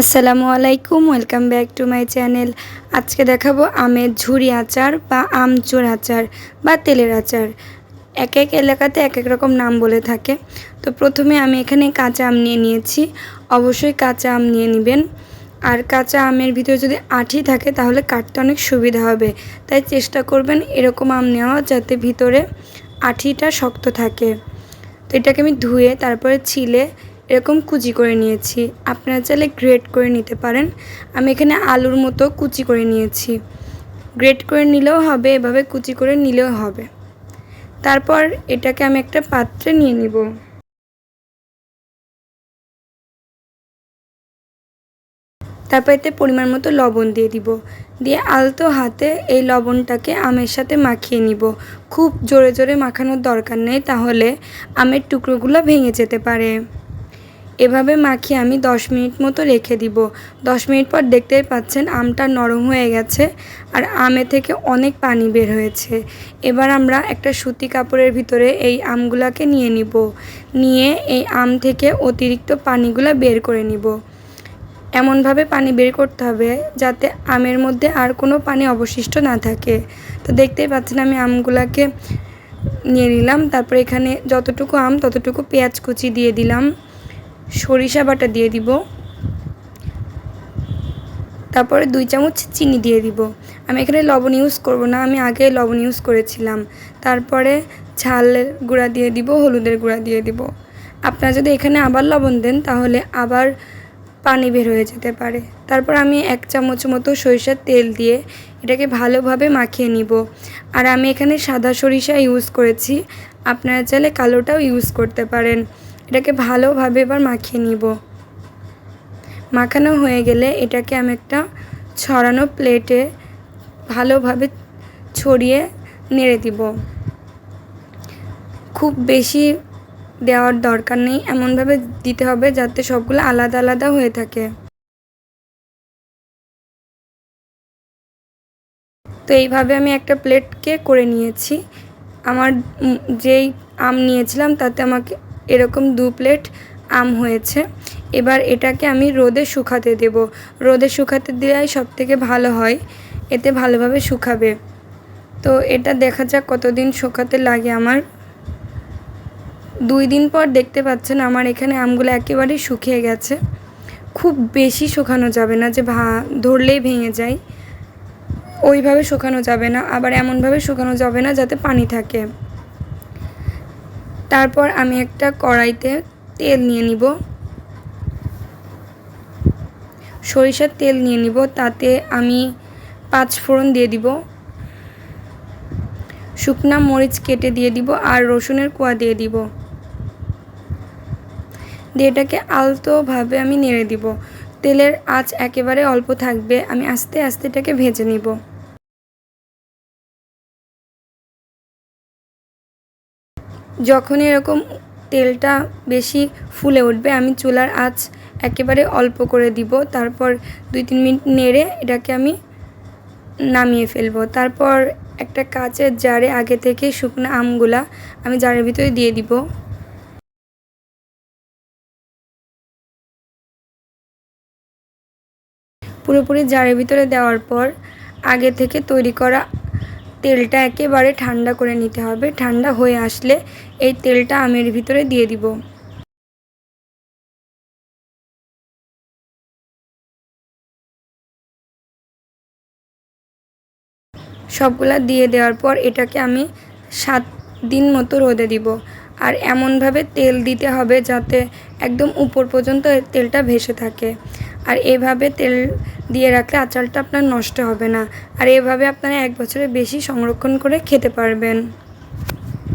আসসালামু আলাইকুম, welcome back to my channel. আজকে দেখাবো আমের ঝুরি আচার বা আমচুর আচার বা তেলের আচার। এক এক এলাকাতে এক এক রকম নাম বলে থাকে। তো প্রথমে আমি এখানে কাঁচা আম নিয়ে নিয়েছি। অবশ্যই কাঁচা আম নিয়ে নেবেন। আর কাঁচা আমের ভিতরে যদি আঠি থাকে, তাহলে কাটতে অনেক সুবিধা হবে। তাই চেষ্টা করবেন এরকম আম নেওয়া যাতে ভিতরে আঠিটা শক্ত থাকে। তো এটাকে আমি ধুয়ে তারপরে ছিলে এরকম কুচি করে নিয়েছি। আপনারা চাইলে গ্রেট করে নিতে পারেন। আমি এখানে আলুর মতো কুচি করে নিয়েছি। গ্রেট করে নিলেও হবে, এভাবে কুচি করে নিলেও হবে। তারপর এটাকে আমি একটা পাত্রে নিয়ে নিব। তারপর এতে পরিমাণ মতো লবণ দিয়ে দিব। দিয়ে আলতো হাতে এই লবণটাকে আমের সাথে মাখিয়ে নিব। খুব জোরে জোরে মাখানোর দরকার নেই, তাহলে আমের টুকরোগুলো ভেঙে যেতে পারে। এভাবে মাখিয়ে আমি 10 মিনিট মতো রেখে দিব। 10 মিনিট পর দেখতেই পাচ্ছেন আমটা নরম হয়ে গেছে আর আমে থেকে অনেক পানি বের হয়েছে। এবার আমরা একটা সুতি কাপড়ের ভিতরে এই আমগুলাকে নিয়ে নিব। নিয়ে এই আম থেকে অতিরিক্ত পানিগুলো বের করে নিব। এমনভাবে পানি বের করতে হবে যাতে আমের মধ্যে আর কোনো পানি অবশিষ্ট না থাকে। তো দেখতেই পাচ্ছেন আমি আমগুলাকে নিয়ে নিলাম। তারপরে এখানে যতটুকু আম, ততটুকু পেঁয়াজ কুচি দিয়ে দিলাম। সরিষা বাটা দিয়ে দিব। তারপরে দুই চামচ চিনি দিয়ে দিব। আমি এখানে লবণ ইউজ করব না, আমি আগে লবণ ইউজ করেছিলাম। তারপরে ঝালের গুঁড়া দিয়ে দিব, হলুদের গুঁড়া দিয়ে দিব। আপনারা যদি এখানে আবার লবণ দেন, তাহলে আবার পানি বের হয়ে যেতে পারে। তারপর আমি এক চামচ মতো সরিষার তেল দিয়ে এটাকে ভালোভাবে মাখিয়ে নিব। আর আমি এখানে সাদা সরিষা ইউজ করেছি। আপনারা চাইলে কালোটাও ইউজ করতে পারেন। এটাকে ভালোভাবে এবার মাখিয়ে নিব। মাখানো হয়ে গেলে এটাকে আমি একটা ছড়ানো প্লেটে ভালোভাবে ছড়িয়ে নেড়ে দিব। খুব বেশি দেওয়ার দরকার নেই, এমনভাবে দিতে হবে যাতে সবগুলো আলাদা আলাদা হয়ে থাকে। তো এইভাবে আমি একটা প্লেটকে করে নিয়েছি। আমার যেই আম নিয়েছিলাম তাতে আমাকে এরকম দু প্লেট আম হয়েছে। এবার এটাকে আমি রোদে শুকাতে দেব। রোদে শুকাতে দিলেই সব থেকে ভালো হয়। এতে ভালোভাবে শুকাবে। তো এটা দেখা যাক কতদিন শুকাতে লাগে আমার। দুই দিন পর দেখতে পাচ্ছেন আমার এখানে আমগুলো একেবারেই শুকিয়ে গেছে। খুব বেশি শুকানো যাবে না যে ভা ধরলেই ভেঙে যায়। ওইভাবে শুকানো যাবে না। আবার এমনভাবে শুকানো যাবে না যাতে পানি থাকে। তারপর আমি একটা কড়াইতে তেল নিয়ে নিব। সরিষার তেল নিয়ে নিব, তাতে আমি পাঁচ ফোড়ন দিয়ে দিব। শুকনা মরিচ কেটে দিয়ে দিব আর রসুনের কোয়া দিয়ে দিব। দিয়ে এটাকে আলতোভাবে আমি নেড়ে দিব। তেলের আঁচ একেবারে অল্প থাকবে, আমি আস্তে আস্তে এটাকে ভেজে নিব। যখনই এরকম তেলটা বেশি ফুলে উঠবে, আমি চুলার আঁচ একেবারে অল্প করে দিব। তারপর দুই তিন মিনিট নেড়ে এটাকে আমি নামিয়ে ফেলব। তারপর একটা কাচের জারে আগে থেকে শুকনো আমগুলা আমি জারের ভিতরে দিয়ে দিব। পুরোপুরি জারের ভিতরে দেওয়ার পর আগে থেকে তৈরি করা তেলটা একেবারে ঠান্ডা করে নিতে হবে। ঠান্ডা হয়ে আসলে এই তেলটা আমের ভিতরে দিয়ে দিব। সবগুলা দিয়ে দেওয়ার পর এটাকে আমি সাত দিন মতো রোদে দিব। আর এমনভাবে তেল দিতে হবে যাতে একদম উপর পর্যন্ত তেলটা ভেসে থাকে। আর এভাবে তেল দিয়ে রাখলে আচারটা আপনার নষ্ট হবে না। আর এভাবে আপনারা এক বছরের বেশি সংরক্ষণ করে খেতে পারবেন।